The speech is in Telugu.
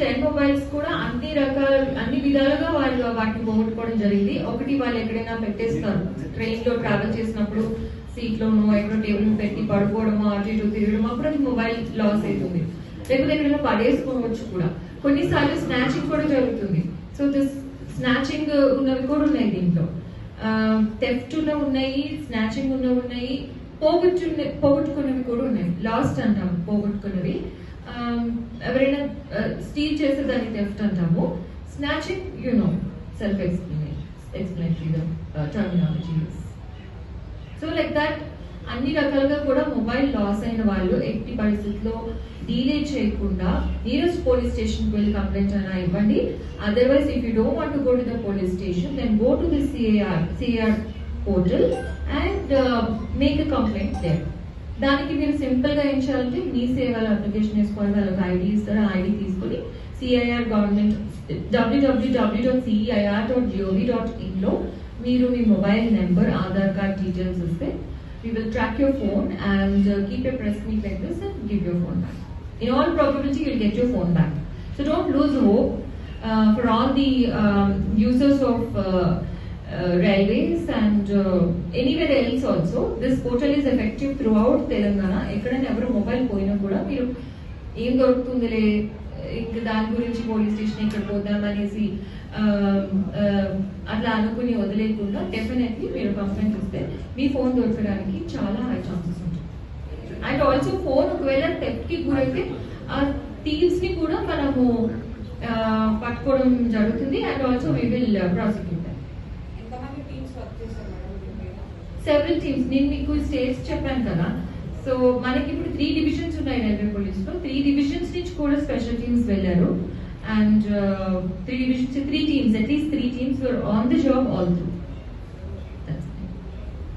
టెన్ మొబైల్స్ కూడా అన్ని రకాల అన్ని విధాలుగా వాళ్ళు వాటిని పోగొట్టుకోవడం జరిగింది. ఒకటి వాళ్ళు ఎక్కడైనా పెట్టేస్తారు. ట్రైన్లో ట్రావెల్ చేసినప్పుడు సీట్ లోనో ఎక్కడో టేబుల్ పెట్టి పడుకోవడమో అటు ఇటు తిరగడం అప్పుడు అది మొబైల్ లాస్ అవుతుంది. లేకపోతే ఎక్కడైనా పడేసుకోవచ్చు కూడా. కొన్నిసార్లు స్నాచింగ్ కూడా జరుగుతుంది. సో దిస్ స్నాచింగ్ ఉన్నవి కూడా ఉన్నాయి దీంట్లో. టెఫ్ట్ ఉన్న ఉన్నాయి స్నాచింగ్ ఉన్నవి ఉన్నాయి పోగొట్టున్న పోగొట్టుకున్నవి కూడా ఉన్నాయి. లాస్ట్ అంటాం పోగొట్టుకున్నవి. ఎవరైనా స్టీల్ చేస్తే దాన్ని థెఫ్ట్ అంటాము. Snatching you know self explain explanatory terminology so like that అన్ని రకాలుగా కూడా మొబైల్ లాస్ అయిన వాళ్ళు ఎట్టి పరిస్థితుల్లో డీలే చేయకుండా నియరెస్ట్ పోలీస్ స్టేషన్ వెళ్ళి కంప్లైంట్ అయినా ఇవ్వండి. Otherwise if you don't want go to the police station then go to the CEIR CEIR portal and make a complaint there దానికి మీరు సింపుల్ గా ఏం చేయాలంటే మీ సేవల అప్లికేషన్ వేసుకోవాలి వాళ్ళకి ఐడి ఇస్తారు ఐడి తీసుకొని CIR government W W W dot CIR dot G O V dot in లో మీరు మీ mobile number Aadhaar card details ఇస్తే we will track your phone and uh, keep a press meet like this and give your phone back. In all probability, you'll get your phone back. So don't lose hope uh, for all the um, users of uh, uh, railways and uh, anywhere else also. This portal is effective throughout Telangana. ఎక్కడైనా ఎవరు మొబైల్ పోయినా కూడా మీరు ఏం దొరుకుతుందిలే ఇంక దాని గురించి పోలీస్ స్టేషన్ ఇక్కడ పోదాం అనేసి um, um, అట్లా అనుకుని వదిలేకుండా డెఫినెట్లీ మీరు కంప్లైంట్ ఇస్తే మీ ఫోన్ దొరకడానికి చాలా హై ఛాన్సెస్ ఉంటాయి అండ్ ఆల్సో ఫోన్ ఒకవేళ థెఫ్ట్కి గురైతే ఆ థీవ్స్ని కూడా మనము uh, పట్టుకోవడం జరుగుతుంది and also we will prosecute seven teams నేను మీకు స్టేట్స్ చెప్పాను కదా. సో మనకి ఇప్పుడు త్రీ డివిజన్స్ ఉన్నాయి రైల్వే పోలీస్లో. త్రీ డివిజన్స్ నుంచి కూడా స్పెషల్ టీమ్స్ వెళ్ళారు. And three divisions three teams at least three teams on the job all through